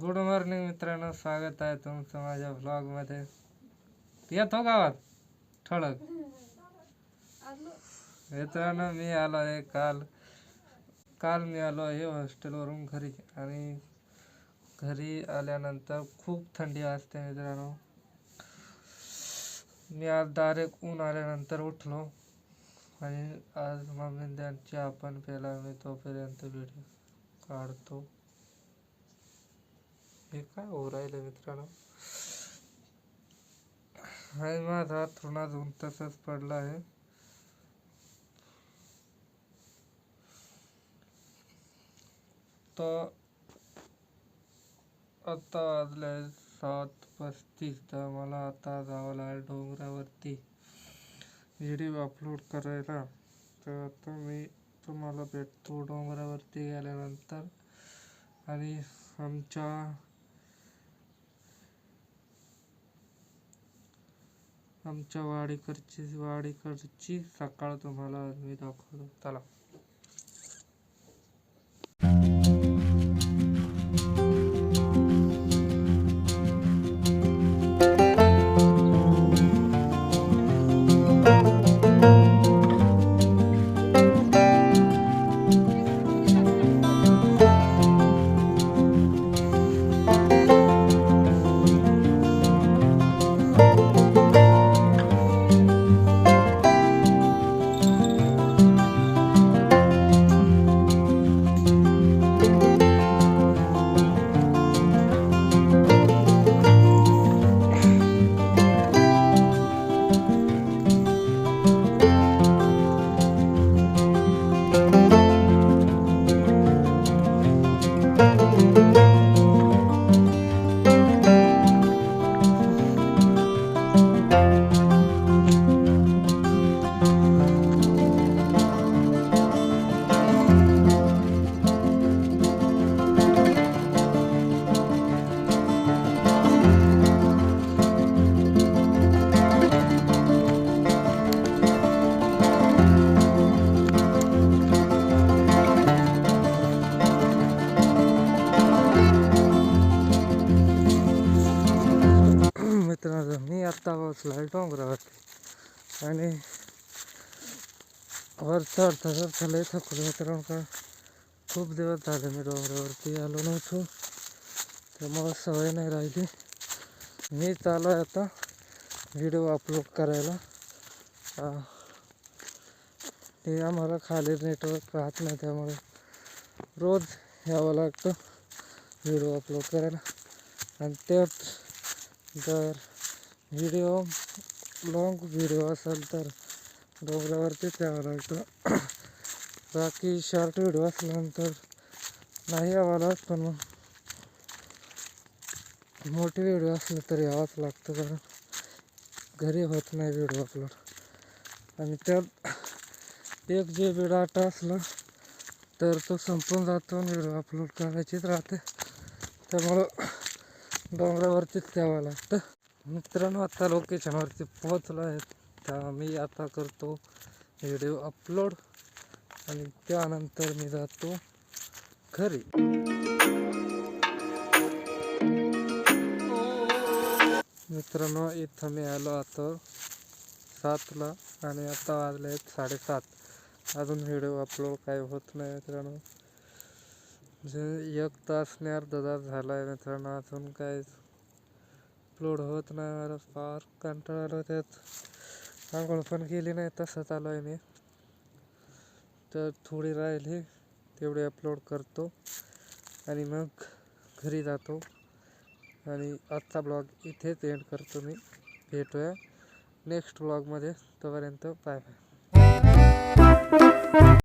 Good morning मित्रांनो स्वागत आहे तुमचं माझ्या ब्लॉगमध्ये. येतो गावात? ठळक. मित्रांनो मी आलो आहे काल. काल मी आलो आहे हॉस्टेलवरून घरी आणि घरी आल्यानंतर खूप थंडी वाजते मित्रांनो. मी आज डायरेक्ट ऊन आल्यानंतर उठलो आणि आज मम्मी त्यांची आपण पेला मी तोपर्यंत व्हिडिओ काढतो. हे काय होऊ राहिलं मित्रांनो? हाय माझा थोडा अजून तसंच पडला आहे. तर आता वाजले सात पस्तीस तर मला आता जावं लागेल डोंगरावरती. व्हिडिओ अपलोड करायला. तर आता मी तुम्हाला भेटतो डोंगरावरती गेल्यानंतर. आणि आमच्या आमच्या वाडीकडची वाडीकडची सकाळ तुम्हाला मी दाखवतो. चला. रस्ता मी आहे डोंगरावरती आणि वर चढता चढता लय थकलो कारण का खूप दिवस झाले मी डोंगरावरती आलो नव्हतो. त्यामुळं सवय नाही राहिली. मी चालू आहे आता व्हिडिओ अपलोड करायला. हे ते आम्हाला खाली नेटवर्क राहत नाही त्यामुळे रोज यावं लागतं व्हिडिओ अपलोड करायला. आणि त्यात जर व्हिडिओ लॉंग व्हिडिओ असेल तर डोंगरावरतीच यावं लागतं. बाकी शॉर्ट व्हिडिओ असल्यानंतर नाही यावं लागत पण मग मोठे व्हिडिओ असले तर यावंच लागतं कारण घरी होत नाही व्हिडिओ अपलोड आणि त्यात एक जी बी डाटा असला तर तो संपून जातो व्हिडिओ अपलोड करायचीच राहते. त्यामुळं डोंगरावरतीच यावं लागतं. मित्रांनो आता लोकेशनवरती पोहोचलो आहे. त्या मी आता करतो व्हिडिओ अपलोड आणि त्यानंतर मी जातो घरी. मित्रांनो इथं मी आलो आता सातला आणि आता वाजले आहेत साडेसात. अजून व्हिडिओ अपलोड काही होत नाही मित्रांनो. जे एक तास ने अर्धा तास झाला आहे मित्रांनो अजून काहीच अपलोड होत नाही मला फार कंटाळा आला त्यात. आंघोळ पण केली नाही तसंच आलो आहे मी. तर थोडी राहिली तेवढी अपलोड करतो. आणि मग घरी जातो. आणि आजचा ब्लॉग इथेच एंड करतो मी. भेटूया नेक्स्ट ब्लॉगमध्ये तोपर्यंत बाय बाय